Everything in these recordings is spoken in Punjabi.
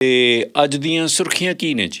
ਤੇ ਅੱਜ ਦੀਆਂ ਸੁਰਖੀਆਂ ਕੀ ਨੇ ਜੀ?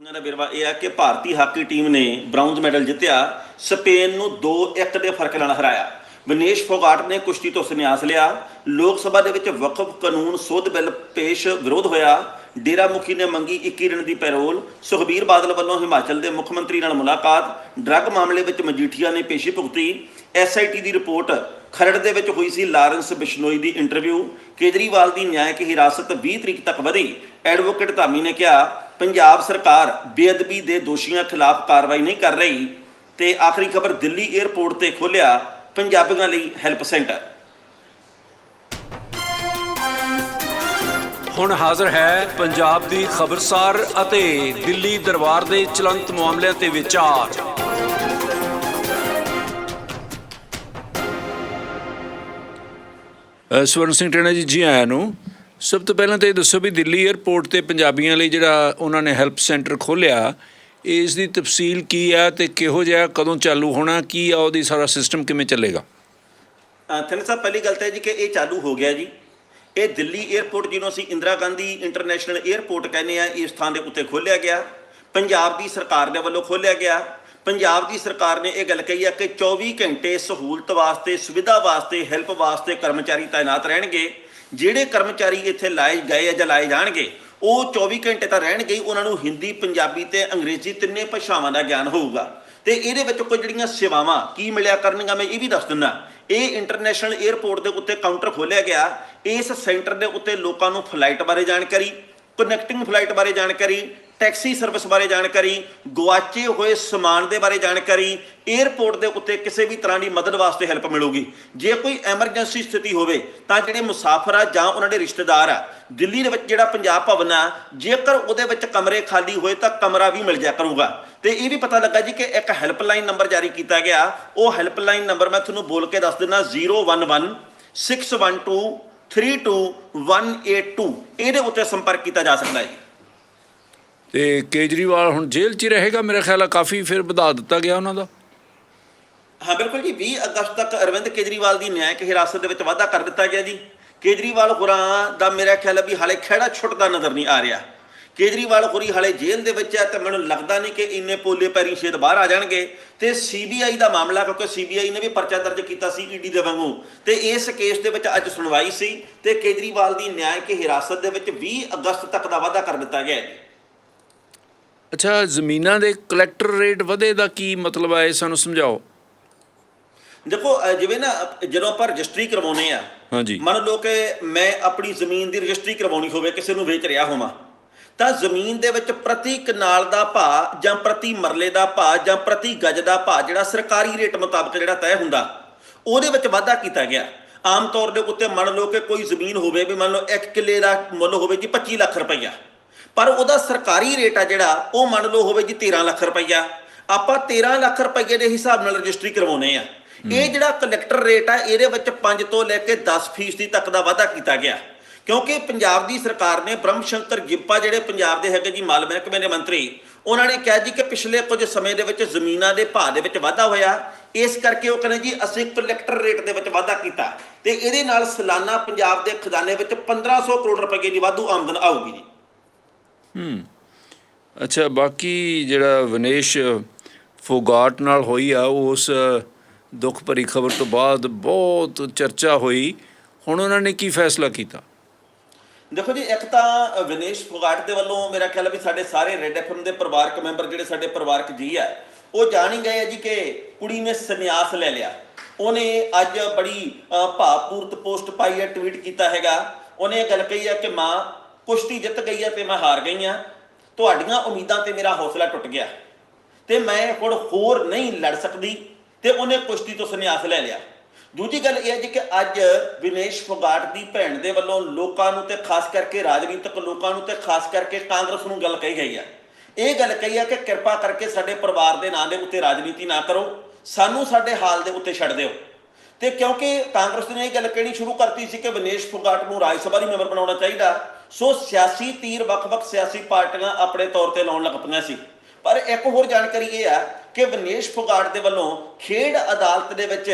ਉਹਨਾਂ ਦਾ ਵੇਰਵਾ ਇਹ ਹੈ ਕਿ ਭਾਰਤੀ ਹਾਕੀ ਟੀਮ ਨੇ ਬ੍ਰਾਊਨਜ਼ ਮੈਡਲ ਜਿੱਤਿਆ, ਸਪੇਨ ਨੂੰ 2-1 ਦੇ ਫ਼ਰਕ ਨਾਲ ਹਰਾਇਆ। ਵਿਨੇਸ਼ ਫੋਗਾਟ ਨੇ ਕੁਸ਼ਤੀ ਤੋਂ ਸੰਨਿਆਸ ਲਿਆ। ਲੋਕ ਸਭਾ ਦੇ ਵਿੱਚ ਵਕਫ ਕਾਨੂੰਨ ਸੋਧ ਬਿੱਲ ਪੇਸ਼ ਵਿਰੋਧ ਹੋਇਆ। ਡੇਰਾ ਮੁਖੀ ਨੇ ਮੰਗੀ 21 ਦਿਨ ਦੀ ਪੈਰੋਲ। ਸੁਖਬੀਰ ਬਾਦਲ ਵੱਲੋਂ ਹਿਮਾਚਲ ਦੇ ਮੁੱਖ ਮੰਤਰੀ ਨਾਲ ਮੁਲਾਕਾਤ। ਡਰੱਗ ਮਾਮਲੇ ਵਿੱਚ ਮਜੀਠੀਆ ਨੇ ਪੇਸ਼ੀ ਭੁਗਤੀ। ਐਸਆਈਟੀ ਦੀ ਰਿਪੋਰਟ ਖਰੜ ਦੇ ਵਿੱਚ ਹੋਈ ਸੀ ਲਾਰੈਂਸ ਬਿਸ਼ਨੋਈ ਦੀ ਇੰਟਰਵਿਊ। ਕੇਜਰੀਵਾਲ ਦੀ ਨਿਆਇਕ ਹਿਰਾਸਤ 20 ਤਰੀਕ ਤੱਕ ਵਧੀ। ਐਡਵੋਕੇਟ ਧਾਮੀ ਨੇ ਕਿਹਾ, ਪੰਜਾਬ ਸਰਕਾਰ ਬੇਅਦਬੀ ਦੇ ਦੋਸ਼ੀਆਂ ਖਿਲਾਫ ਕਾਰਵਾਈ ਨਹੀਂ ਕਰ ਰਹੀ। ਤੇ ਆਖਰੀ ਖਬਰ ਦਿੱਲੀ 에ਅਰਪੋਰਟ ਤੇ ਖੋਲਿਆ ਪੰਜਾਬੀਆਂ ਲਈ ਹੈਲਪ ਸੈਂਟਰ ਹੁਣ ਹਾਜ਼ਰ ਹੈ ਪੰਜਾਬ ਦੀ ਖਬਰਸਾਰ ਅਤੇ ਦਿੱਲੀ ਦਰਬਾਰ ਦੇ ਚਲੰਤ ਮਾਮਲਿਆਂ ਤੇ ਵਿਚਾਰ। ਸਵਰਨ ਸਿੰਘ ਟੇਣਾ ਜੀ ਜੀ ਆਇਆਂ ਨੂੰ। ਸਭ ਤੋਂ ਪਹਿਲਾਂ ਤਾਂ ਇਹ ਦੱਸੋ ਵੀ ਦਿੱਲੀ 에ਅਰਪੋਰਟ ਤੇ ਪੰਜਾਬੀਆਂ ਲਈ ਜਿਹੜਾ ਉਹਨਾਂ ਨੇ ਹੈਲਪ ਸੈਂਟਰ ਖੋਲ੍ਹਿਆ ਇਸ ਦੀ ਤਫਸੀਲ ਕੀ ਹੈ ਤੇ ਕਿਹੋ ਜਿਹਾ ਕਦੋਂ ਚਾਲੂ ਹੋਣਾ, ਕੀ ਆ, ਉਹਦੀ ਸਾਰਾ ਸਿਸਟਮ ਕਿਵੇਂ ਚੱਲੇਗਾ? ਥਨ ਸਾਹਿਬ, ਪਹਿਲੀ ਗੱਲ ਤਾਂ ਇਹ ਜੀ ਕਿ ਇਹ ਚਾਲੂ ਹੋ ਗਿਆ ਜੀ। ਇਹ ਦਿੱਲੀ 에ਅਰਪੋਰਟ ਜਿਹਨੂੰ ਅਸੀਂ ਇੰਦਰਾ ਗਾਂਧੀ ਇੰਟਰਨੈਸ਼ਨਲ 에ਅਰਪੋਰਟ ਕਹਿੰਦੇ ਆ, ਇਸ ਥਾਂ ਦੇ ਉੱਤੇ ਖੋਲ੍ਹਿਆ ਗਿਆ। ਪੰਜਾਬ ਦੀ ਸਰਕਾਰ ਦੇ ਵੱਲੋਂ ਖੋਲ੍ਹਿਆ ਗਿਆ। ਪੰਜਾਬ ਦੀ ਸਰਕਾਰ ਨੇ ਇਹ ਗੱਲ ਕਹੀ ਆ ਕਿ 24 ਘੰਟੇ ਸਹੂਲਤ ਵਾਸਤੇ, ਸੁਵਿਧਾ ਵਾਸਤੇ ਹੈਲਪ ਵਾਸਤੇ ਕਰਮਚਾਰੀ ਤਾਇਨਾਤ ਰਹਿਣਗੇ। ਜਿਹੜੇ ਕਰਮਚਾਰੀ ਇੱਥੇ ਲਾਏ ਗਏ ਆ ਜਾਂ ਲਾਏ ਜਾਣਗੇ ਉਹ 24 ਘੰਟੇ ਤਾਂ ਰਹਿਣਗੇ ਉਹਨਾਂ ਨੂੰ ਹਿੰਦੀ, ਪੰਜਾਬੀ ਤੇ ਅੰਗਰੇਜ਼ੀ ਤਿੰਨੇ ਭਾਸ਼ਾਵਾਂ ਦਾ ਗਿਆਨ ਹੋਊਗਾ। ਤੇ ਇਹਦੇ ਵਿੱਚ ਕੋਈ ਜਿਹੜੀਆਂ ਸੇਵਾਵਾਂ ਕੀ ਮਿਲਿਆ ਕਰਨਗੀਆਂ, ਮੈਂ ਇਹ ਵੀ ਦੱਸ ਦਿੰਦਾ। ਇਹ ਇੰਟਰਨੈਸ਼ਨਲ 에ਅਰਪੋਰਟ ਦੇ ਉੱਤੇ ਕਾਊਂਟਰ ਖੋਲ੍ਹਿਆ ਗਿਆ। ਇਸ ਸੈਂਟਰ ਦੇ ਉੱਤੇ ਲੋਕਾਂ ਨੂੰ ਫਲਾਈਟ ਬਾਰੇ ਜਾਣਕਾਰੀ ਕਨੈਕਟਿੰਗ ਫਲਾਈਟ ਬਾਰੇ ਜਾਣਕਾਰੀ ਟੈਕਸੀ ਸਰਵਿਸ ਬਾਰੇ ਜਾਣਕਾਰੀ, ਗੁਆਚੇ ਹੋਏ ਸਮਾਨ ਦੇ ਬਾਰੇ ਜਾਣਕਾਰੀ 에ਅਰਪੋਰਟ ਦੇ ਉੱਤੇ ਕਿਸੇ ਵੀ ਤਰ੍ਹਾਂ ਦੀ ਮਦਦ ਵਾਸਤੇ ਹੈਲਪ ਮਿਲੂਗੀ। ਜੇ ਕੋਈ ਐਮਰਜੈਂਸੀ ਸਥਿਤੀ ਹੋਵੇ, ਤਾਂ ਜਿਹੜੇ ਮੁਸਾਫਰ ਆ ਜਾਂ ਉਹਨਾਂ ਦੇ ਰਿਸ਼ਤੇਦਾਰ ਆ, ਦਿੱਲੀ ਦੇ ਵਿੱਚ ਜਿਹੜਾ ਪੰਜਾਬ ਭਵਨ ਆ, ਜੇਕਰ ਉਹਦੇ ਵਿੱਚ ਕਮਰੇ ਖਾਲੀ ਹੋਏ ਤਾਂ ਕਮਰਾ ਵੀ ਮਿਲ ਜਾ ਕਰੂਗਾ। ਤੇ ਇਹ ਵੀ ਪਤਾ ਲੱਗਾ ਜੀ ਕਿ ਇੱਕ ਹੈਲਪਲਾਈਨ ਨੰਬਰ ਜਾਰੀ ਕੀਤਾ ਗਿਆ। ਉਹ ਹੈਲਪਲਾਈਨ ਨੰਬਰ ਮੈਂ ਤੁਹਾਨੂੰ ਬੋਲ ਕੇ ਦੱਸ ਦਿੰਦਾ 011 612 32182 ਇਹਦੇ ਉੱਤੇ ਸੰਪਰਕ ਕੀਤਾ ਜਾ ਸਕਦਾ ਹੈ। ਤੇ ਕੇਜਰੀਵਾਲ ਹੁਣ ਜੇਲ੍ਹ 'ਚ ਹੀ ਰਹੇਗਾ ਮੇਰਾ ਖਿਆਲ ਆ ਕਾਫੀ ਫਿਰ ਵਧਾ ਦਿੱਤਾ ਗਿਆ ਉਹਨਾਂ ਦਾ। ਹਾਂ ਬਿਲਕੁਲ ਜੀ 20 ਅਗਸਤ ਤੱਕ ਅਰਵਿੰਦ ਕੇਜਰੀਵਾਲ ਦੀ ਨਿਆਇਕ ਹਿਰਾਸਤ ਦੇ ਵਿੱਚ ਵਾਅਦਾ ਕਰ ਦਿੱਤਾ ਗਿਆ ਜੀ। ਕੇਜਰੀਵਾਲ ਹੋਰਾਂ ਦਾ ਮੇਰਾ ਖਿਆਲ ਹੈ ਵੀ ਹਾਲੇ ਖਹਿੜਾ ਛੁੱਟਦਾ ਨਜ਼ਰ ਨਹੀਂ ਆ ਰਿਹਾ। ਕੇਜਰੀਵਾਲ ਹੋਰੀ ਹਾਲੇ ਜੇਲ੍ਹ ਦੇ ਵਿੱਚ ਹੈ ਤੇ ਮੈਨੂੰ ਲੱਗਦਾ ਨਹੀਂ ਕਿ ਇੰਨੇ ਪੋਲੇ ਪੈਰੀ ਛੇਦ ਬਾਹਰ ਆ ਜਾਣਗੇ। ਤੇ ਸੀਬੀਆਈ ਦਾ ਮਾਮਲਾ ਕਿਉਂਕਿ ਸੀਬੀਆਈ ਨੇ ਵੀ ਪਰਚਾ ਦਰਜ ਕੀਤਾ ਸੀ ਈਡੀ ਦੇ ਵਾਂਗੂ। ਤੇ ਇਸ ਕੇਸ ਦੇ ਵਿੱਚ ਅੱਜ ਸੁਣਵਾਈ ਸੀ ਤੇ ਕੇਜਰੀਵਾਲ ਦੀ ਨਿਆਇਕ ਹਿਰਾਸਤ ਦੇ ਵਿੱਚ 20 ਅਗਸਤ ਤੱਕ ਦਾ ਵਾਅਦਾ ਕਰ ਦਿੱਤਾ ਗਿਆ ਹੈ। ਅੱਛਾ ਜ਼ਮੀਨਾਂ ਦੇ ਕਲੈਕਟਰ ਰੇਟ ਵਧੇ ਦਾ ਕੀ ਮਤਲਬ ਹੈ ਸਾਨੂੰ ਸਮਝਾਓ। ਦੇਖੋ ਜਿਵੇਂ ਨਾ ਜਦੋਂ ਆਪਾਂ ਰਜਿਸਟਰੀ ਕਰਵਾਉਨੇ ਆ ਹਾਂਜੀ। ਮੰਨ ਲਓ ਕਿ ਮੈਂ ਆਪਣੀ ਜ਼ਮੀਨ ਦੀ ਰਜਿਸਟਰੀ ਕਰਵਾਉਣੀ ਹੋਵੇ ਕਿਸੇ ਨੂੰ ਵੇਚ ਰਿਹਾ ਹੋਵਾਂ। ਤਾਂ ਜ਼ਮੀਨ ਦੇ ਵਿੱਚ ਪ੍ਰਤੀ ਕਨਾਲ ਦਾ ਭਾਅ ਜਾਂ ਪ੍ਰਤੀ ਮਰਲੇ ਦਾ ਭਾਅ ਜਾਂ ਪ੍ਰਤੀ ਗਜ ਦਾ ਭਾਅ ਜਿਹੜਾ ਸਰਕਾਰੀ ਰੇਟ ਮੁਤਾਬਕ ਜਿਹੜਾ ਤੈਅ ਹੁੰਦਾ ਉਹਦੇ ਵਿੱਚ ਵਾਧਾ ਕੀਤਾ ਗਿਆ। ਆਮ ਤੌਰ ਦੇ ਉੱਤੇ ਮੰਨ ਲਓ ਕਿ ਕੋਈ ਜ਼ਮੀਨ ਹੋਵੇ ਵੀ ਮੰਨ ਲਓ 1 ਕਿੱਲੇ ਦਾ ਮੁੱਲ ਹੋਵੇ ਜੀ 25 ਲੱਖ ਰੁਪਈਆ। ਪਰ ਉਹਦਾ ਸਰਕਾਰੀ ਰੇਟ ਆ ਜਿਹੜਾ ਉਹ ਮੰਨ ਲਓ ਹੋਵੇ ਜੀ 13 ਲੱਖ ਰੁਪਈਆ। ਆਪਾਂ 13 ਲੱਖ ਰੁਪਈਏ ਦੇ ਹਿਸਾਬ ਨਾਲ ਰਜਿਸਟਰੀ ਕਰਵਾਉਨੇ ਆ। ਇਹ ਜਿਹੜਾ ਕਲੈਕਟਰ ਰੇਟ ਆ ਇਹਦੇ ਵਿੱਚ 5 ਤੋਂ ਲੈ ਕੇ 10% ਤੱਕ ਦਾ ਵਾਧਾ ਕੀਤਾ ਗਿਆ। ਕਿਉਂਕਿ ਪੰਜਾਬ ਦੀ ਸਰਕਾਰ ਨੇ ਬ੍ਰਹਮ ਸ਼ੰਕਰ ਗਿੱਪਾ ਜਿਹੜੇ ਪੰਜਾਬ ਦੇ ਹੈਗੇ ਜੀ ਮਾਲ ਮਹਿਕਮੇ ਦੇ ਮੰਤਰੀ, ਉਹਨਾਂ ਨੇ ਕਿਹਾ ਜੀ ਕਿ ਪਿਛਲੇ ਕੁਝ ਸਮੇਂ ਦੇ ਵਿੱਚ ਜ਼ਮੀਨਾਂ ਦੇ ਭਾਅ ਦੇ ਵਿੱਚ ਵਾਧਾ ਹੋਇਆ। ਇਸ ਕਰਕੇ ਉਹ ਕਹਿੰਦੇ ਜੀ ਅਸੀਂ ਕਲੈਕਟਰ ਰੇਟ ਦੇ ਵਿੱਚ ਵਾਧਾ ਕੀਤਾ ਤੇ ਇਹਦੇ ਨਾਲ ਸਾਲਾਨਾ ਪੰਜਾਬ ਦੇ ਖਜ਼ਾਨੇ ਵਿੱਚ 1500 ਕਰੋੜ ਰੁਪਏ ਦੀ ਵਾਧੂ ਆਮਦਨ ਆਊਗੀ ਜੀ। ਅੱਛਾ, ਬਾਕੀ ਜਿਹੜਾ ਵਿਨੇਸ਼ ਫੋਗਾਟ ਨਾਲ ਹੋਈ ਆ, ਉਸ ਦੁੱਖ ਭਰੀ ਖਬਰ ਤੋਂ ਬਾਅਦ ਬਹੁਤ ਚਰਚਾ ਹੋਈ। ਹੁਣ ਉਹਨਾਂ ਨੇ ਕੀ ਫੈਸਲਾ ਕੀਤਾ? ਦੇਖੋ ਜੀ, ਇੱਕ ਤਾਂ ਵਿਨੇਸ਼ ਫੋਗਾਟ ਦੇ ਵੱਲੋਂ ਮੇਰਾ ਖਿਆਲ ਹੈ ਵੀ ਸਾਡੇ ਸਾਰੇ ਰੈੱਡ ਐਫਐਮ ਦੇ ਪਰਿਵਾਰਕ ਮੈਂਬਰ ਜਿਹੜੇ ਸਾਡੇ ਪਰਿਵਾਰਕ ਜੀ ਆ, ਉਹ ਜਾਣ ਹੀ ਗਏ ਆ ਜੀ ਕਿ ਕੁੜੀ ਨੇ ਸੰਨਿਆਸ ਲੈ ਲਿਆ। ਉਹਨੇ ਅੱਜ ਬੜੀ ਭਾਵਪੂਰਤ ਪੋਸਟ ਪਾਈ ਹੈ ਟਵੀਟ ਕੀਤਾ ਹੈਗਾ। ਉਹਨੇ ਇਹ ਗੱਲ ਕਹੀ ਹੈ ਕਿ ਮਾਂ, ਕੁਸ਼ਤੀ ਜਿੱਤ ਗਈ ਹੈ ਤੇ ਮੈਂ ਹਾਰ ਗਈ ਆ। ਤੁਹਾਡੀਆਂ ਉਮੀਦਾਂ ਤੇ ਮੇਰਾ ਹੌਸਲਾ ਟੁੱਟ ਗਿਆ। ਤੇ ਮੈਂ ਹੁਣ ਹੋਰ ਨਹੀਂ ਲੜ ਸਕਦੀ ਤੇ ਉਹਨੇ ਕੁਸ਼ਤੀ ਤੋਂ ਸੰਨਿਆਸ ਲੈ ਲਿਆ। ਦੂਜੀ ਗੱਲ ਇਹ ਹੈ ਜੀ ਕਿ ਅੱਜ ਵਿਨੇਸ਼ ਫੋਗਾਟ ਦੀ ਭੈਣ ਦੇ ਵੱਲੋਂ ਲੋਕਾਂ ਨੂੰ ਤੇ ਖਾਸ ਕਰਕੇ ਰਾਜਨੀਤਿਕ ਲੋਕਾਂ ਨੂੰ ਤੇ ਖਾਸ ਕਰਕੇ ਕਾਂਗਰਸ ਨੂੰ ਗੱਲ ਕਹੀ ਗਈ ਹੈ। ਇਹ ਗੱਲ ਕਹੀ ਹੈ ਕਿ ਕਿਰਪਾ ਕਰਕੇ ਸਾਡੇ ਪਰਿਵਾਰ ਦੇ ਨਾਂ ਦੇ ਉੱਤੇ ਰਾਜਨੀਤੀ ਨਾ ਕਰੋ, ਸਾਨੂੰ ਸਾਡੇ ਹਾਲ ਦੇ ਉੱਤੇ ਛੱਡ ਦਿਓ। ਤੇ ਕਿਉਂਕਿ ਕਾਂਗਰਸ ਨੇ ਇਹ ਗੱਲ ਕਹਿਣੀ ਸ਼ੁਰੂ ਕਰਤੀ ਸੀ ਕਿ ਵਿਨੇਸ਼ ਫੋਗਾਟ ਨੂੰ ਰਾਜ ਸਭਾ ਦੀ ਮੈਂਬਰ ਬਣਾਉਣਾ ਚਾਹੀਦਾ। ਸੋ ਸਿਆਸੀ ਤੀਰ ਵੱਖ-ਵੱਖ ਸਿਆਸੀ ਪਾਰਟੀਆਂ ਆਪਣੇ ਤੌਰ ਤੇ ਲਾਉਣ ਲੱਗ ਪਈਆਂ ਸੀ। ਪਰ ਇੱਕ ਹੋਰ ਜਾਣਕਾਰੀ ਇਹ ਆ ਕਿ ਵਿਨੇਸ਼ ਫੋਗਾਟ ਦੇ ਵੱਲੋਂ ਖੇਡ ਅਦਾਲਤ ਦੇ ਵਿੱਚ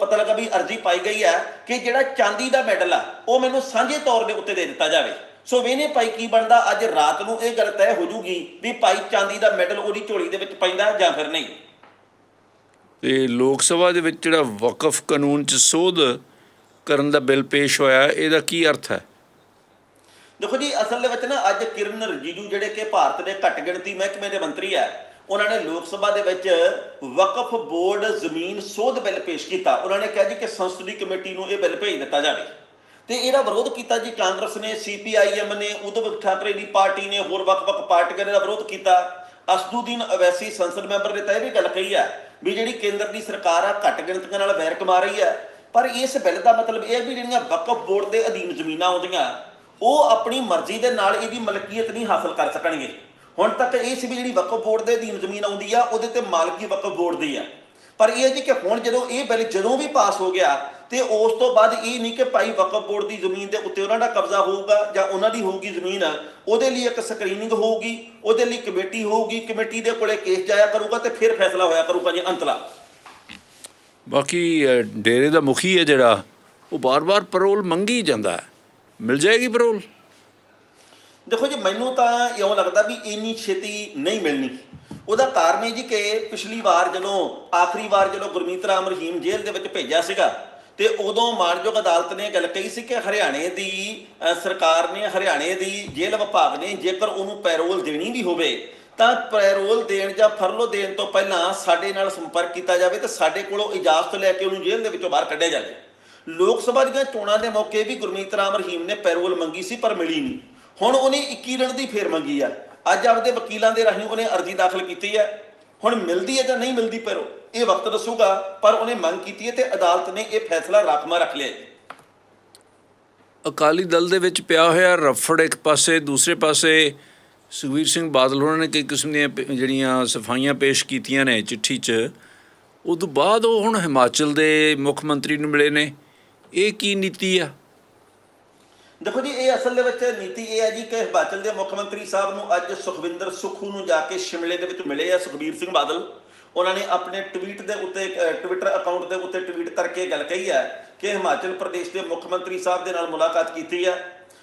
ਪਤਾ ਲੱਗਾ ਵੀ ਅਰਜ਼ੀ ਪਾਈ ਗਈ ਹੈ ਕਿ ਜਿਹੜਾ ਚਾਂਦੀ ਦਾ ਮੈਡਲ ਆ ਉਹ ਮੈਨੂੰ ਸਾਂਝੇ ਤੌਰ ਦੇ ਉੱਤੇ ਦੇ ਦਿੱਤਾ ਜਾਵੇ। ਸੋ ਵੇਨੇ ਭਾਈ ਕੀ ਬਣਦਾ? ਅੱਜ ਰਾਤ ਨੂੰ ਇਹ ਗੱਲ ਤੈਅ ਹੋ ਜੂਗੀ ਵੀ ਭਾਈ ਚਾਂਦੀ ਦਾ ਮੈਡਲ ਉਹਦੀ ਝੋਲੀ ਦੇ ਵਿੱਚ ਪੈਂਦਾ ਜਾਂ ਫਿਰ ਨਹੀਂ। ਤੇ ਲੋਕ ਸਭਾ ਦੇ ਵਿੱਚ ਜਿਹੜਾ ਵਕਫ ਕਾਨੂੰਨ 'ਚ ਸੋਧ ਕਰਨ ਦਾ ਬਿੱਲ ਪੇਸ਼ ਹੋਇਆ ਇਹਦਾ ਕੀ ਅਰਥ ਹੈ? ਦੇਖੋ ਜੀ ਅਸਲ ਦੇ ਵਿੱਚ ਨਾ ਅੱਜ ਕਿਰਨ ਰਜੀਜੂ ਜਿਹੜੇ ਕਿ ਭਾਰਤ ਦੇ ਘੱਟ ਗਿਣਤੀ ਮਹਿਕਮੇ ਦੇ ਮੰਤਰੀ ਆ ਉਹਨਾਂ ਨੇ ਲੋਕ ਸਭਾ ਦੇ ਵਿੱਚ ਵਕਫ ਬੋਰਡ ਜ਼ਮੀਨ ਸੋਧ ਬਿੱਲ ਪੇਸ਼ ਕੀਤਾ। ਉਹਨਾਂ ਨੇ ਕਿਹਾ ਜੀ ਕਿ ਸੰਸਦੀ ਕਮੇਟੀ ਨੂੰ ਇਹ ਬਿੱਲ ਭੇਜ ਦਿੱਤਾ ਜਾਵੇ। ਤੇ ਇਹਦਾ ਵਿਰੋਧ ਕੀਤਾ ਜੀ ਕਾਂਗਰਸ ਨੇ, ਸੀਪੀਆਈਐਮ ਨੇ ਉद्धਵ ਠਾਕਰੇ ਦੀ ਪਾਰਟੀ ਨੇ, ਹੋਰ ਵੱਖ-ਵੱਖ ਪਾਰਟੀਆਂ ਨੇ ਦਾ ਵਿਰੋਧ ਕੀਤਾ। ਅਸਦੁੱਦੀਨ ਅਵੈਸੀ ਸੰਸਦ ਮੈਂਬਰ ਨੇ ਤਾਂ ਇਹ ਵੀ ਗੱਲ ਕਹੀ ਆ ਵੀ ਜਿਹੜੀ ਕੇਂਦਰ ਦੀ ਸਰਕਾਰ ਆ, ਘੱਟ ਗਿਣਤੀਆਂ ਨਾਲ ਵੈਰ ਕਮਾ ਰਹੀ ਆ ਪਰ ਇਸ ਬਿੱਲ ਦਾ ਮਤਲਬ ਇਹ ਵੀ ਜਿਹੜੀਆਂ ਵਕਫ ਬੋਰਡ ਦੇ ਅਧੀਨ ਜ਼ਮੀਨਾਂ ਆਉਂਦੀਆਂ, ਉਹ ਆਪਣੀ ਮਰਜ਼ੀ ਦੇ ਨਾਲ ਇਹਦੀ ਮਲਕੀਅਤ ਨਹੀਂ ਹਾਸਲ ਕਰ ਸਕਣਗੇ ਹੁਣ ਤੱਕ ਇਹ ਸੀ ਵੀ ਜਿਹੜੀ ਵਕਫ ਬੋਰਡ ਦੇ ਅਧੀਨ ਜ਼ਮੀਨ ਆਉਂਦੀ ਆ, ਉਹਦੇ ਤੇ ਮਾਲਕੀ ਵਕਫ ਬੋਰਡ ਦੀ ਆ। ਪਰ ਇਹ ਜੀ ਕਿ ਹੁਣ ਜਦੋਂ ਇਹ ਬਿੱਲ ਜਦੋਂ ਵੀ ਪਾਸ ਹੋ ਗਿਆ, ਤੇ ਉਸ ਤੋਂ ਬਾਅਦ ਇਹ ਨਹੀਂ ਕਿ ਭਾਈ ਵਕਫ ਬੋਰਡ ਦੀ ਜ਼ਮੀਨ ਦੇ ਉੱਤੇ ਉਹਨਾਂ ਦਾ ਕਬਜ਼ਾ ਹੋਊਗਾ ਜਾਂ ਉਹਨਾਂ ਦੀ ਹੋਊਗੀ ਜ਼ਮੀਨ, ਉਹਦੇ ਲਈ ਇੱਕ ਸਕਰੀਨਿੰਗ ਹੋਊਗੀ, ਉਹਦੇ ਲਈ ਕਮੇਟੀ ਹੋਊਗੀ, ਕਮੇਟੀ ਦੇ ਕੋਲੇ ਕੇਸ ਜਾਇਆ ਕਰੂਗਾ ਤੇ ਫਿਰ ਫੈਸਲਾ ਹੋਇਆ ਕਰੂਗਾ ਜੀ ਅੰਤਲਾ। ਬਾਕੀ ਡੇਰੇ ਦਾ ਮੁਖੀ ਹੈ ਜਿਹੜਾ, ਉਹ ਬਾਰ-ਬਾਰ ਪਰੋਲ ਮੰਗੀ ਜਾਂਦਾ ਹੈ। ਮਿਲ ਜਾਏਗੀ ਪਰੋਲ ਦੇਖੋ ਜੀ, ਮੈਨੂੰ ਤਾਂ ਇਉਂ ਲੱਗਦਾ ਵੀ ਇੰਨੀ ਛੇਤੀ ਨਹੀਂ ਮਿਲਣੀ। ਉਹਦਾ ਕਾਰਨ ਇਹ ਜੀ ਕਿ ਪਿਛਲੀ ਵਾਰ ਜਦੋਂ, ਆਖਰੀ ਵਾਰ ਜਦੋਂ ਗੁਰਮੀਤ ਰਾਮ ਰਹੀਮ ਜੇਲ੍ਹ ਦੇ ਵਿੱਚ ਭੇਜਿਆ ਸੀਗਾ, ਤੇ ਉਦੋਂ ਮਾਨਯੋਗ ਅਦਾਲਤ ਨੇ ਗੱਲ ਕਹੀ ਸੀ ਕਿ ਹਰਿਆਣੇ ਦੀ ਸਰਕਾਰ ਨੇ ਹਰਿਆਣੇ ਦੀ ਜੇਲ੍ਹ ਵਿਭਾਗ ਨੇ ਜੇਕਰ ਉਹਨੂੰ ਪੈਰੋਲ ਦੇਣੀ ਵੀ ਹੋਵੇ, ਤਾਂ ਪੈਰੋਲ ਦੇਣ ਜਾਂ ਫਰਲੋ ਦੇਣ ਤੋਂ ਪਹਿਲਾਂ ਸਾਡੇ ਨਾਲ ਸੰਪਰਕ ਕੀਤਾ ਜਾਵੇ ਤੇ ਸਾਡੇ ਕੋਲੋਂ ਇਜਾਜ਼ਤ ਲੈ ਕੇ ਉਹਨੂੰ ਜੇਲ੍ਹ ਦੇ ਵਿੱਚੋਂ ਬਾਹਰ ਕੱਢਿਆ ਜਾਵੇ। ਲੋਕ ਸਭਾ ਦੀਆਂ ਚੋਣਾਂ ਦੇ ਮੌਕੇ ਵੀ ਗੁਰਮੀਤ ਰਾਮ ਰਹੀਮ ਨੇ ਪੈਰੋਲ ਮੰਗੀ ਸੀ, ਪਰ ਮਿਲੀ ਨਹੀਂ। ਹੁਣ ਉਹਨੇ 21 ਦਿਨ ਦੀ ਫੇਰ ਮੰਗੀ ਆ। ਅੱਜ ਆਪਦੇ ਵਕੀਲਾਂ ਦੇ ਰਾਹੀਂ ਉਹਨੇ ਅਰਜ਼ੀ ਦਾਖਲ ਕੀਤੀ ਹੈ ਹੁਣ ਮਿਲਦੀ ਹੈ ਜਾਂ ਨਹੀਂ ਮਿਲਦੀ ਪੈਰੋ ਇਹ ਵਕਤ ਦੱਸੂਗਾ, ਪਰ ਉਹਨੇ ਮੰਗ ਕੀਤੀ ਹੈ ਤੇ ਅਦਾਲਤ ਨੇ ਇਹ ਫੈਸਲਾ ਰਾਖਮਾ ਰੱਖ ਲਿਆ ਹੈ ਅਕਾਲੀ ਦਲ ਦੇ ਵਿੱਚ ਪਿਆ ਹੋਇਆ ਰਫੜ ਇੱਕ ਪਾਸੇ, ਦੂਸਰੇ ਪਾਸੇ ਸੁਖਬੀਰ ਸਿੰਘ ਬਾਦਲ ਉਹਨਾਂ ਨੇ ਕਈ ਕਿਸਮ ਦੀਆਂ ਪ- ਜਿਹੜੀਆਂ ਸਫਾਈਆਂ ਪੇਸ਼ ਕੀਤੀਆਂ ਨੇ ਚਿੱਠੀ 'ਚ। ਉਸ ਤੋਂ ਬਾਅਦ ਉਹ ਹੁਣ ਹਿਮਾਚਲ ਦੇ ਮੁੱਖ ਮੰਤਰੀ ਨੂੰ ਮਿਲੇ ਨੇ। ਇਹ ਕੀ ਨੀਤੀ ਆ? ਦੇਖੋ ਜੀ, ਇਹ ਅਸਲ ਦੇ ਵਿੱਚ ਨੀਤੀ ਇਹ ਹੈ ਜੀ ਕਿ ਹਿਮਾਚਲ ਦੇ ਮੁੱਖ ਮੰਤਰੀ ਸਾਹਿਬ ਨੂੰ ਅੱਜ ਸੁਖਵਿੰਦਰ ਸੁਖੂ ਨੂੰ ਜਾ ਕੇ ਸ਼ਿਮਲੇ ਦੇ ਵਿੱਚ ਮਿਲੇ ਆ ਸੁਖਬੀਰ ਸਿੰਘ ਬਾਦਲ। ਉਹਨਾਂ ਨੇ ਆਪਣੇ ਟਵੀਟ ਦੇ ਉੱਤੇ ਟਵਿੱਟਰ ਅਕਾਊਂਟ ਦੇ ਉੱਤੇ ਟਵੀਟ ਕਰਕੇ ਗੱਲ ਕਹੀ ਹੈ ਕਿ ਹਿਮਾਚਲ ਪ੍ਰਦੇਸ਼ ਦੇ ਮੁੱਖ ਮੰਤਰੀ ਸਾਹਿਬ ਦੇ ਨਾਲ ਮੁਲਾਕਾਤ ਕੀਤੀ ਹੈ।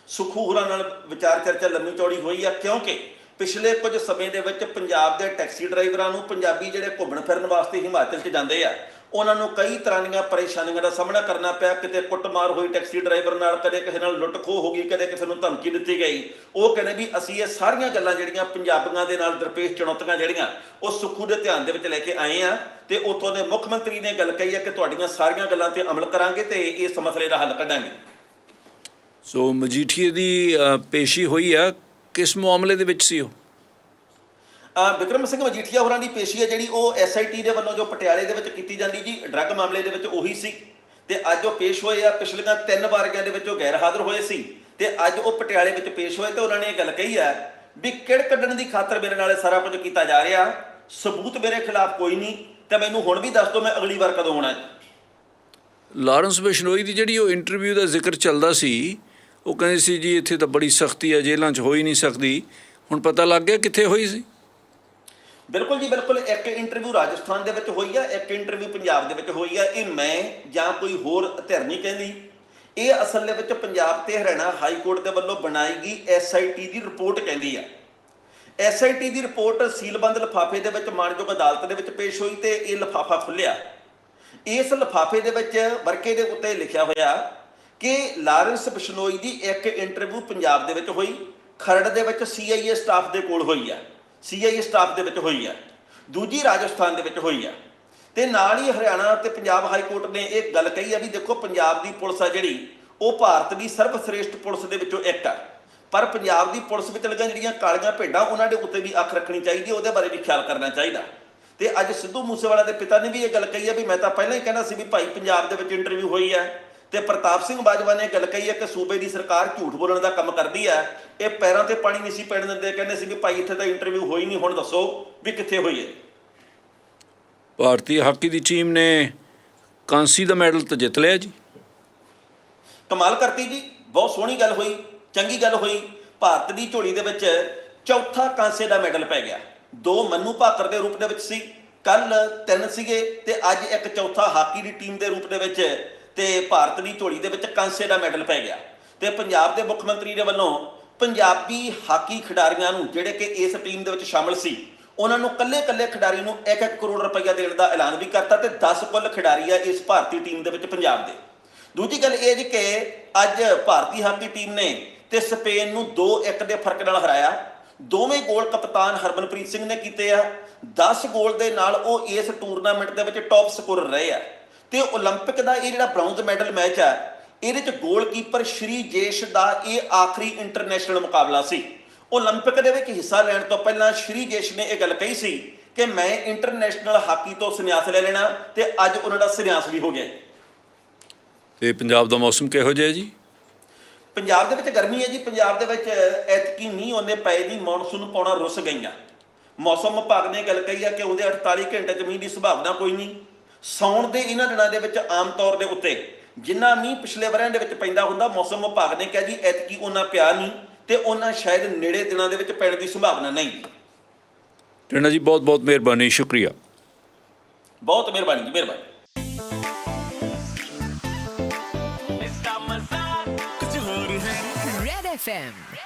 ਸੁਖੂ ਹੋਰਾਂ ਨਾਲ ਵਿਚਾਰ ਚਰਚਾ ਲੰਮੀ ਚੌੜੀ ਹੋਈ ਆ ਕਿਉਂਕਿ ਪਿਛਲੇ ਕੁਝ ਸਮੇਂ ਦੇ ਵਿੱਚ ਪੰਜਾਬ ਦੇ ਟੈਕਸੀ ਡਰਾਈਵਰਾਂ ਨੂੰ ਪੰਜਾਬੀ ਜਿਹੜੇ ਘੁੰਮਣ ਫਿਰਨ ਵਾਸਤੇ ਹਿਮਾਚਲ 'ਚ ਜਾਂਦੇ ਆ ਉਹਨਾਂ ਨੂੰ ਕਈ ਤਰ੍ਹਾਂ ਦੀਆਂ ਪਰੇਸ਼ਾਨੀਆਂ ਦਾ ਸਾਹਮਣਾ ਕਰਨਾ ਪਿਆ। ਕਿਤੇ ਕੁੱਟਮਾਰ ਹੋਈ ਟੈਕਸੀ ਡਰਾਈਵਰ ਨਾਲ, ਕਦੇ ਕਿਸੇ ਨਾਲ ਲੁੱਟ ਖੋਹ ਹੋ ਗਈ, ਕਦੇ ਕਿਸੇ ਨੂੰ ਧਮਕੀ ਦਿੱਤੀ ਗਈ। ਉਹ ਕਹਿੰਦੇ ਵੀ ਅਸੀਂ ਇਹ ਸਾਰੀਆਂ ਗੱਲਾਂ ਜਿਹੜੀਆਂ ਪੰਜਾਬੀਆਂ ਦੇ ਨਾਲ ਦਰਪੇਸ਼ ਚੁਣੌਤੀਆਂ ਜਿਹੜੀਆਂ, ਉਹ ਸੁੱਖੂ ਦੇ ਧਿਆਨ ਦੇ ਵਿੱਚ ਲੈ ਕੇ ਆਏ ਆ ਤੇ ਉੱਥੋਂ ਦੇ ਮੁੱਖ ਮੰਤਰੀ ਨੇ ਗੱਲ ਕਹੀ ਹੈ ਕਿ ਤੁਹਾਡੀਆਂ ਸਾਰੀਆਂ ਗੱਲਾਂ ਤੇ ਅਮਲ ਕਰਾਂਗੇ ਤੇ ਇਸ ਮਸਲੇ ਦਾ ਹੱਲ ਕੱਢਾਂਗੇ। ਸੋ ਮਜੀਠੀਏ ਦੀ ਪੇਸ਼ੀ ਹੋਈ ਆ। ਕਿਸ ਮਾਮਲੇ ਦੇ ਵਿੱਚ ਸੀ ਉਹ? ਵਿਕਰਮ ਸਿੰਘ ਮਜੀਠੀਆ ਹੋਰਾਂ ਦੀ ਪੇਸ਼ੀ ਹੈ ਜਿਹੜੀ ਉਹ ਐਸਆਈਟੀ ਦੇ ਵੱਲੋਂ ਜੋ ਪਟਿਆਲੇ ਦੇ ਵਿੱਚ ਕੀਤੀ ਜਾਂਦੀ ਜੀ ਡਰੱਗ ਮਾਮਲੇ ਦੇ ਵਿੱਚ ਉਹੀ ਸੀ। ਤੇ ਅੱਜ ਉਹ ਪੇਸ਼ ਹੋਏ ਆ, ਪਿਛਲੀਆਂ ਤਿੰਨ ਵਾਰੀਆਂ ਦੇ ਵਿੱਚ ਉਹ ਗੈਰ ਹਾਜ਼ਰ ਹੋਏ ਸੀ। ਤੇ ਅੱਜ ਉਹ ਪਟਿਆਲੇ ਵਿੱਚ ਪੇਸ਼ ਹੋਏ ਤੇ ਉਹਨਾਂ ਨੇ ਇਹ ਗੱਲ ਕਹੀ ਹੈ ਵੀ ਕਿੜ ਕੱਢਣ ਦੀ ਖਾਤਰ ਮੇਰੇ ਨਾਲ ਸਾਰਾ ਕੁਝ ਕੀਤਾ ਜਾ ਰਿਹਾ। ਸਬੂਤ ਮੇਰੇ ਖਿਲਾਫ ਕੋਈ ਨਹੀਂ, ਤੇ ਮੈਨੂੰ ਹੁਣ ਵੀ ਦੱਸ ਦਿਓ ਮੈਂ ਅਗਲੀ ਵਾਰ ਕਦੋਂ ਆਉਣਾ ਲਾਰੈਂਸ ਬਿਸ਼ਨੋਈ ਦੀ ਜਿਹੜੀ ਉਹ ਇੰਟਰਵਿਊ ਦਾ ਜ਼ਿਕਰ ਚੱਲਦਾ ਸੀ, ਉਹ ਕਹਿੰਦੇ ਸੀ ਜੀ ਇੱਥੇ ਤਾਂ ਬੜੀ ਸਖਤੀ ਹੈ, ਜੇਲ੍ਹਾਂ 'ਚ ਹੋ ਹੀ ਨਹੀਂ ਸਕਦੀ। ਹੁਣ ਪਤਾ ਲੱਗ ਗਿਆ ਕਿੱਥੇ ਹੋਈ ਸੀ। ਬਿਲਕੁਲ ਜੀ, ਬਿਲਕੁਲ। ਇੱਕ ਇੰਟਰਵਿਊ ਰਾਜਸਥਾਨ ਦੇ ਵਿੱਚ ਹੋਈ ਆ, ਇੱਕ ਇੰਟਰਵਿਊ ਪੰਜਾਬ ਦੇ ਵਿੱਚ ਹੋਈ ਆ। ਇਹ ਮੈਂ ਜਾਂ ਕੋਈ ਹੋਰ ਧਿਰ ਨਹੀਂ ਕਹਿੰਦੀ। ਇਹ ਅਸਲ ਦੇ ਵਿੱਚ ਪੰਜਾਬ ਤੇ ਹਰਿਆਣਾ ਹਾਈ ਕੋਰਟ ਦੇ ਵੱਲੋਂ ਬਣਾਈ ਗਈ ਐਸਆਈਟੀ ਦੀ ਰਿਪੋਰਟ ਕਹਿੰਦੀ ਆ। ਐਸਆਈਟੀ ਦੀ ਰਿਪੋਰਟ ਸੀਲਬੰਦ ਲਿਫਾਫੇ ਦੇ ਵਿੱਚ ਮਾਨਯੋਗ ਅਦਾਲਤ ਦੇ ਵਿੱਚ ਪੇਸ਼ ਹੋਈ ਤੇ ਇਹ ਲਿਫਾਫਾ ਖੁੱਲਿਆ ਇਸ ਲਿਫਾਫੇ ਦੇ ਵਿੱਚ ਵਰਕੇ ਦੇ ਉੱਤੇ ਲਿਖਿਆ ਹੋਇਆ ਕਿ ਲਾਰੈਂਸ ਬਿਸ਼ਨੋਈ ਦੀ ਇੱਕ ਇੰਟਰਵਿਊ ਪੰਜਾਬ ਦੇ ਵਿੱਚ ਹੋਈ। ਖਰੜ ਦੇ ਵਿੱਚ ਸੀਆਈਏ ਸਟਾਫ ਦੇ ਕੋਲ ਹੋਈ ਆ। ਸੀਆਈਏ ਸਟਾਫ ਦੇ ਵਿੱਚ ਹੋਈ ਹੈ ਦੂਜੀ ਰਾਜਸਥਾਨ ਦੇ ਵਿੱਚ ਹੋਈ ਆ। ਤੇ ਨਾਲ ਹੀ ਹਰਿਆਣਾ ਤੇ ਪੰਜਾਬ ਹਾਈ ਕੋਰਟ ਨੇ ਇਹ ਗੱਲ ਕਹੀ ਆ ਵੀ ਦੇਖੋ, ਪੰਜਾਬ ਦੀ ਪੁਲਿਸ ਆ ਜਿਹੜੀ, ਉਹ ਭਾਰਤ ਦੀ ਸਰਵਸ੍ਰੇਸ਼ਟ ਪੁਲਿਸ ਦੇ ਵਿੱਚੋਂ ਇੱਕ ਆ। ਪਰ ਪੰਜਾਬ ਦੀ ਪੁਲਿਸ ਵਿੱਚ ਲੱਗੀਆਂ ਜਿਹੜੀਆਂ ਕਾਲੀਆਂ ਭੇਡਾਂ, ਉਹਨਾਂ ਦੇ ਉੱਤੇ ਵੀ ਅੱਖ ਰੱਖਣੀ ਚਾਹੀਦੀ, ਉਹਦੇ ਬਾਰੇ ਵੀ ਖਿਆਲ ਕਰਨਾ ਚਾਹੀਦਾ। ਤੇ ਅੱਜ ਸਿੱਧੂ ਮੂਸੇਵਾਲਾ ਦੇ ਪਿਤਾ ਨੇ ਵੀ ਇਹ ਗੱਲ ਕਹੀ ਹੈ ਵੀ ਮੈਂ ਤਾਂ ਪਹਿਲਾਂ ਹੀ ਕਹਿੰਦਾ ਸੀ ਵੀ ਭਾਈ, ਪੰਜਾਬ ਦੇ ਵਿੱਚ ਇੰਟਰਵਿਊ ਹੋਈ ਹੈ ਤੇ ਪ੍ਰਤਾਪ ਸਿੰਘ ਬਾਜਵਾ ਨੇ ਗੱਲ ਕਹੀ ਹੈ ਕਿ ਸੂਬੇ ਦੀ ਸਰਕਾਰ ਝੂਠ ਬੋਲਣ ਦਾ ਕੰਮ ਕਰਦੀ ਹੈ। ਇਹ ਪੈਰਾਂ ਤੇ ਪਾਣੀ ਨਹੀਂ ਸੀ ਪੈਣ ਦਿੰਦੇ। ਕਹਿੰਦੇ ਸੀ ਵੀ ਭਾਈ ਇੱਥੇ ਤਾਂ ਇੰਟਰਵਿਊ ਹੋਈ ਨਹੀਂ। ਹੁਣ ਦੱਸੋ ਵੀ ਕਿੱਥੇ ਹੋਈ ਹੈ। ਭਾਰਤੀ ਹਾਕੀ ਦੀ ਟੀਮ ਨੇ ਕਾਂਸੀ ਦਾ ਮੈਡਲ ਤਾਂ ਜਿੱਤ ਲਿਆ ਜੀ। ਕਮਾਲ ਕਰਤੀ ਜੀ। ਬਹੁਤ ਸੋਹਣੀ ਗੱਲ ਹੋਈ। ਚੰਗੀ ਗੱਲ ਹੋਈ। ਭਾਰਤ ਦੀ ਝੋਲੀ ਦੇ ਵਿੱਚ ਚੌਥਾ ਕਾਂਸੇ ਦਾ ਮੈਡਲ ਪੈ ਗਿਆ। ਦੋ ਮੰਨੂ ਭਾਕਰ ਦੇ ਰੂਪ ਦੇ ਵਿੱਚ ਸੀ। ਕੱਲ ਤਿੰਨ ਸੀਗੇ ਤੇ ਅੱਜ ਇੱਕ ਚੌਥਾ ਹਾਕੀ ਦੀ ਟੀਮ ਦੇ ਰੂਪ ਦੇ ਵਿੱਚ ਤੇ ਭਾਰਤ ਦੀ ਝੋਲੀ ਦੇ ਵਿੱਚ ਕਾਂਸੇ ਦਾ ਮੈਡਲ ਪੈ ਗਿਆ। ਤੇ ਪੰਜਾਬ ਦੇ ਮੁੱਖ ਮੰਤਰੀ ਦੇ ਵੱਲੋਂ ਪੰਜਾਬੀ ਹਾਕੀ ਖਿਡਾਰੀਆਂ ਨੂੰ ਜਿਹੜੇ ਕਿ ਇਸ ਟੀਮ ਦੇ ਵਿੱਚ ਸ਼ਾਮਲ ਸੀ, ਉਹਨਾਂ ਨੂੰ ਕੱਲੇ-ਕੱਲੇ ਖਿਡਾਰੀ ਨੂੰ 1-1 ਕਰੋੜ ਰੁਪਈਆ ਦੇਣ ਦਾ ਐਲਾਨ ਵੀ ਕਰਤਾ ਤੇ 10 ਕੁੱਲ ਖਿਡਾਰੀ ਆ ਇਸ ਭਾਰਤੀ ਟੀਮ ਦੇ ਵਿੱਚ ਪੰਜਾਬ ਦੇ। ਦੂਜੀ ਗੱਲ ਇਹ ਜੀ ਕਿ ਅੱਜ ਭਾਰਤੀ ਹਾਕੀ ਟੀਮ ਨੇ ਤੇ ਸਪੇਨ ਨੂੰ 2-1 ਦੇ ਫ਼ਰਕ ਨਾਲ ਹਰਾਇਆ। ਦੋਵੇਂ ਗੋਲ ਕਪਤਾਨ ਹਰਮਨਪ੍ਰੀਤ ਸਿੰਘ ਨੇ ਕੀਤੇ ਆ। 10 ਗੋਲ ਦੇ ਨਾਲ ਉਹ ਇਸ ਟੂਰਨਾਮੈਂਟ ਦੇ ਵਿੱਚ ਟੌਪ ਸਕੋਰਰ ਰਹੇ ਆ। ਤੇ 올림픽 ਦਾ ਇਹ ਜਿਹੜਾ ਬ੍ਰੌਂਜ਼ ਮੈਡਲ ਮੈਚ ਆ ਇਹਦੇ ਚ ਗੋਲਕੀਪਰ ਸ਼੍ਰੀ ਜੇਸ਼ ਦਾ ਇਹ ਆਖਰੀ ਇੰਟਰਨੈਸ਼ਨਲ ਮੁਕਾਬਲਾ ਸੀ 올림픽 ਦੇ ਵਿੱਚ ਹਿੱਸਾ ਲੈਣ ਤੋਂ ਪਹਿਲਾਂ ਸ਼੍ਰੀ ਜੇਸ਼ ਨੇ ਇਹ ਗੱਲ ਕਹੀ ਸੀ ਕਿ ਮੈਂ ਇੰਟਰਨੈਸ਼ਨਲ ਹਾਕੀ ਤੋਂ ਸੰਨਿਆਸ ਲੈ ਲੈਣਾ ਤੇ ਅੱਜ ਉਹਨਾਂ ਦਾ ਸੰਨਿਆਸ ਵੀ ਹੋ ਗਿਆ ਤੇ ਪੰਜਾਬ ਦਾ ਮੌਸਮ ਕਿਹੋ ਜਿਹਾ ਜੀ ਪੰਜਾਬ ਦੇ ਵਿੱਚ ਗਰਮੀ ਹੈ ਜੀ ਪੰਜਾਬ ਦੇ ਵਿੱਚ ਐਤਕੀ ਮੀਂਹ ਉਹਨੇ ਪਏ ਨਹੀਂ ਮੌਨਸੂਨ ਪਾਉਣਾ ਰੁੱਸ ਗਈਆਂ ਮੌਸਮ ਵਿਭਾਗ ਨੇ ਗੱਲ ਕਹੀ ਆ ਕਿ ਉਹਦੇ 48 ਘੰਟੇ ਚ ਮੀਂਹ ਦੀ ਸੰਭਾਵਨਾ ਕੋਈ ਨਹੀਂ ਸੌਣ ਦੇ ਇਹਨਾਂ ਦਿਨਾਂ ਦੇ ਵਿੱਚ ਆਮ ਤੌਰ ਦੇ ਉੱਤੇ ਜਿੰਨਾ ਮੀਂਹ ਪਿਛਲੇ ਵਰਿਆਂ ਦੇ ਵਿੱਚ ਪੈਂਦਾ ਹੁੰਦਾ ਮੌਸਮ ਵਿਭਾਗ ਨੇ ਕਿਹਾ ਜੀ ਐਤਕੀ ਉਹਨਾਂ ਪਿਆ ਨਹੀਂ ਤੇ ਉਹਨਾਂ ਸ਼ਾਇਦ ਨੇੜੇ ਦਿਨਾਂ ਦੇ ਵਿੱਚ ਪੈਣ ਦੀ ਸੰਭਾਵਨਾ ਨਹੀਂ। ਟੰਡਾ ਜੀ ਬਹੁਤ ਬਹੁਤ ਮਿਹਰਬਾਨੀ ਸ਼ੁਕਰੀਆ। ਬਹੁਤ ਮਿਹਰਬਾਨੀ ਜੀ ਮਿਹਰਬਾਨੀ। FM.